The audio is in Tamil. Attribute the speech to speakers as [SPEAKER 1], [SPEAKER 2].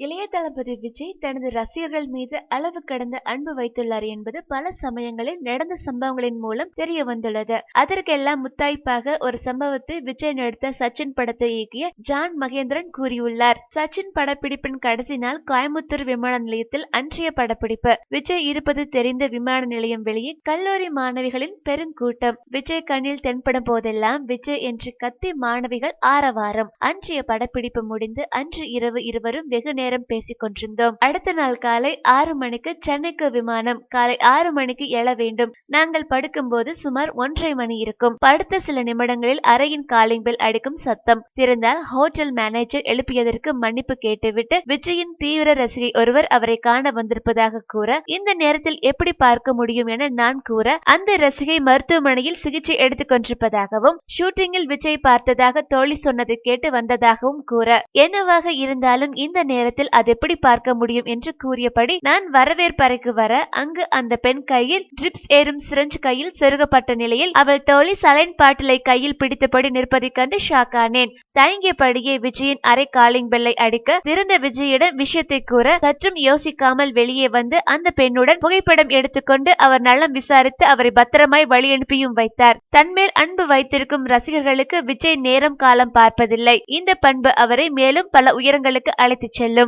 [SPEAKER 1] இளைய தளபதி விஜய் தனது ரசிகர்கள் மீது அளவு கடந்த அன்பு வைத்துள்ளார் என்பது பல சமயங்களில் நடந்த சம்பவங்களின் மூலம் தெரிய வந்துள்ளது. அதற்கெல்லாம் முத்தாய்ப்பாக ஒரு சம்பவத்தை விஜய் நடித்த சச்சின் படத்தை இயக்கிய ஜான் மகேந்திரன் கூறியுள்ளார். சச்சின் படப்பிடிப்பின் கடைசி நாள் கோயம்புத்தூர் விமான நிலையத்தில் அன்றைய படப்பிடிப்பு. விஜய் இருப்பது தெரிந்த விமான நிலையம் வெளியே கல்லூரி மாணவிகளின் பெருங்கூட்டம் விஜய் கண்ணில் தென்படும் போதெல்லாம் விஜய் என்று கத்தி மாணவிகள் ஆரவாரம். அன்றைய படப்பிடிப்பு முடிந்து அன்று இரவு இருவரும் வெகு நேரம் பேசிக் கொண்டிருந்தோம். அடுத்த நாள் காலை ஆறு மணிக்கு சென்னைக்கு விமானம் காலை ஆறு மணிக்கு எழ வேண்டும். நாங்கள் படுக்கும்போது சுமார் ஒன்றரை மணி இருக்கும். படுத்த சில நிமிடங்களில் அறையின் காலிங் பெல் அடிக்கும் சத்தம். திறந்தால் ஹோட்டல் மேனேஜர் எழுப்பியதற்கு மன்னிப்பு கேட்டுவிட்டு விஜயின் தீவிர ரசிகை ஒருவர் அவரை காண வந்திருப்பதாக கூற இந்த நேரத்தில் எப்படி பார்க்க முடியும் என நான் கூற அந்த ரசிகை மருத்துவமனையில் சிகிச்சை எடுத்துக் கொண்டிருப்பதாகவும் ஷூட்டிங்கில் விஜய் பார்த்ததாக தோழி சொன்னதை கேட்டு வந்ததாகவும் கூற. என்னவாக இருந்தாலும் இந்த நேரத்தில் அது எப்படி பார்க்க முடியும் என்று கூறியபடி நான் வரவேற்பறைக்கு வர அங்கு அந்த பெண் கையில் ட்ரிப்ஸ் ஏறும் சிரஞ்ச் கையில் செருகப்பட்ட நிலையில் அவள் தோழி சலைன் பாட்டிலை கையில் பிடித்தபடி நிற்பதைக் கண்டு ஷாக் ஆனேன். தயங்கியபடியே விஜயின் அரை காலிங் பெல்லை அடிக்க திறந்த விஜயிடம் விஷயத்தை கூற சற்றும் யோசிக்காமல் வெளியே வந்து அந்த பெண்ணுடன் புகைப்படம் எடுத்துக்கொண்டு அவர் நலம் விசாரித்து அவரை பத்திரமாய் வழி அனுப்பியும் வைத்தார். தன்மேல் அன்பு வைத்திருக்கும் ரசிகர்களுக்கு விஜய் நேரம் காலம் பார்ப்பதில்லை. இந்த பண்பு அவரை மேலும் பல உயரங்களுக்கு அழைத்துச் செல்லும்.